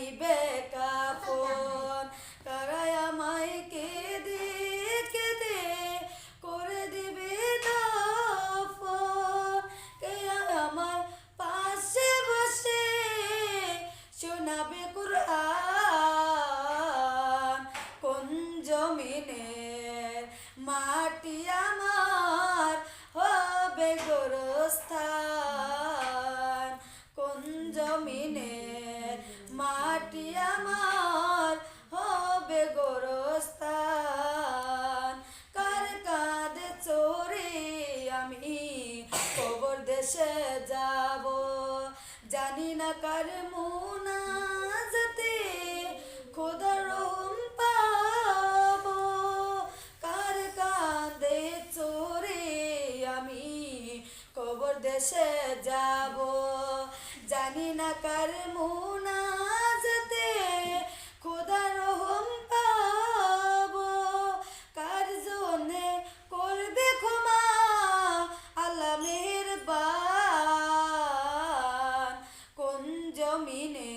কে আনিবে কাপন কারায় আমায় কে দে কে দে করে দিবে দাফন কে আমার পাশে বসে শোনাবে মাটি যাব। জানি না কার মুনাজাতে খোদার রহম পাবো। কার কাঁধে চোরে আমি কবর দেশে যাব। জানি না কার মুনাজাতে dominem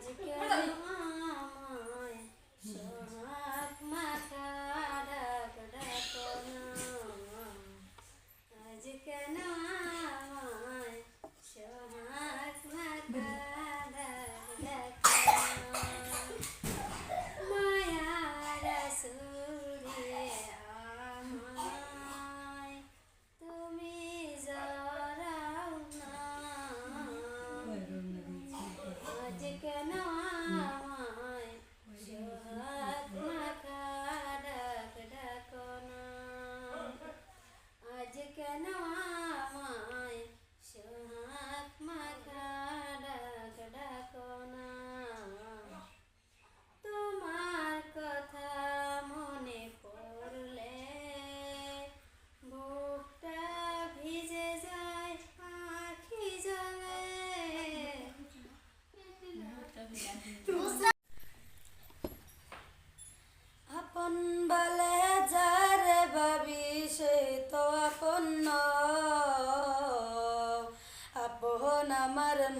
together.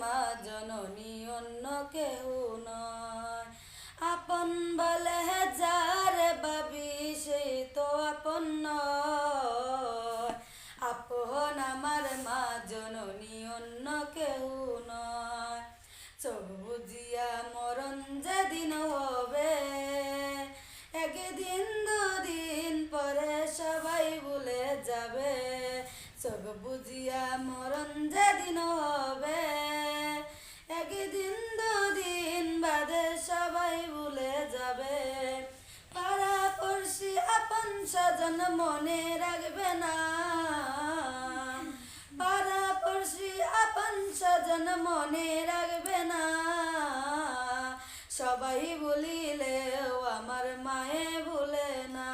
মা, জননী অন্য কেহ নয়। আপন বলে যার বাবি, সে তো আপন আপন আমার মা, জননী অন্য কেহ নয়। চোখ বুঝিয়া মরণ যেদিন হবে, একদিন দুদিন পরে সবাই ভুলে যাবে। চোখ বুঝিয়া মরণ যেদিন হবে স্বজন মনে রাখবে না। পাড়া পড়শি আপন সাজন মনে রাখবে না। সবাই বলিলেও আমার মায়ে ভুলে না।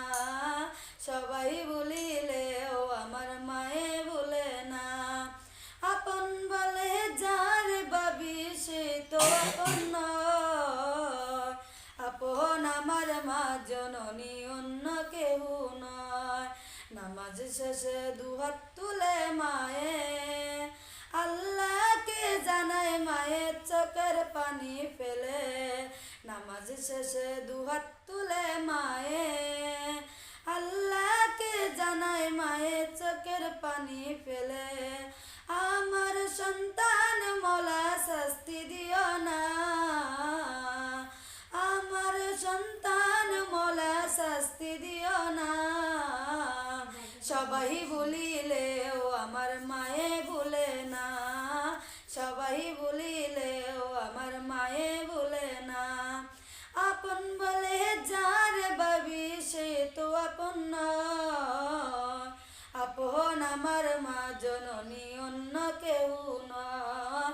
সবাই বলিলেও নামাজ শেষে দুহাত তুলে মায়ে, আল্লাহকে জানায় মায়ের চোখের পানি ফেলে। নামাজ শেষে দুহাত তুলে মায়ে, আল্লাহকে জানায় মায়ের চোখের পানি ফেলে। আমার সন্তান মলা শাস্তি দিও না। যার বাবি, সে তো আপন আপন আমার মা, জননী অন্য কেউ নয়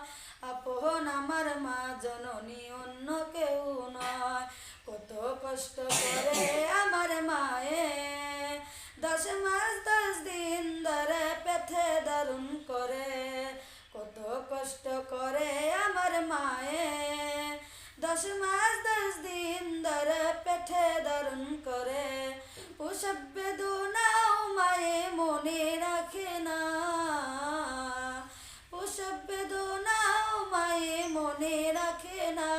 আপন আমার মা, জননী অন্য কেউ নয় কত কষ্ট করে আমার মায়ে। দশ মাস, দশ দিন ধরে পেথে দারুণ করে। কত কষ্ট করে আমার মায়ে। দশ মাস দারুণ করে। ওসব বেদনাও মায়ে মনে রাখে না। ওসব বেদনাও মায়ে মনে রাখে না।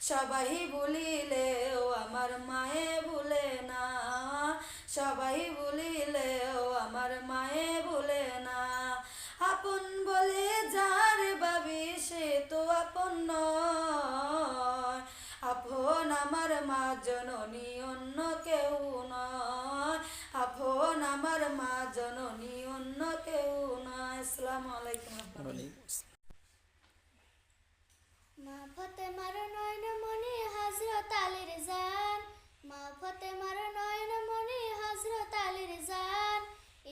সবাই বলিলেও আমার মায়ে ভুলে না। সবাই বলিলেও আমার মায়ে ভুলে না। আপন বলে যার বাবি সে তো আপন নয়। আপন আমার মা জননী, অন্য কেউ নয়। আপন আমার মা জননী, অন্য কেউ নয়। আসসালামু আলাইকুম। মা ফতে মারো নয়ন মনি হজরত আলীর জান। মা ফতে মারো নয়ন মনি হজরত আলীর জান।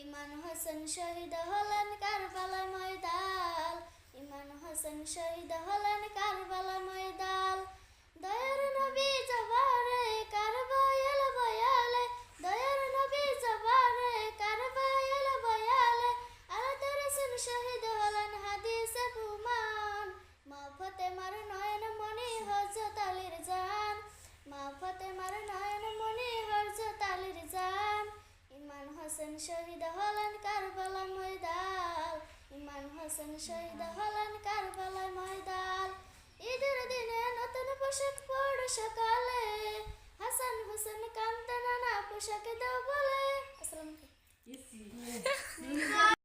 ইমান হোসেন শহীদ হলেন কারবালা ময়দান ইমান হোসেন শহীদ হলেন কারবালা ময়দান দয়ার নবী জবারে কারবাইল বয়ালে, দয়ার নবী জবারে কারবাইল বয়ালে শহীদ হলেন হাদিসে প্রমাণ মা ফতে নয়ন মনি আলীর জান, মা ফতে নয়ন মনি আলীর জান। ইমান হোসেন শহীদ হলেন কারবালা ময়দান ইমান হোসেন শহীদ হলেন ঈদের দিনে নতুন পোশাক পড়ো সকালে। হাসান হোসেন কান্দে নানা পোশাকে দাও বলে। আসসালামু আলাইকুম।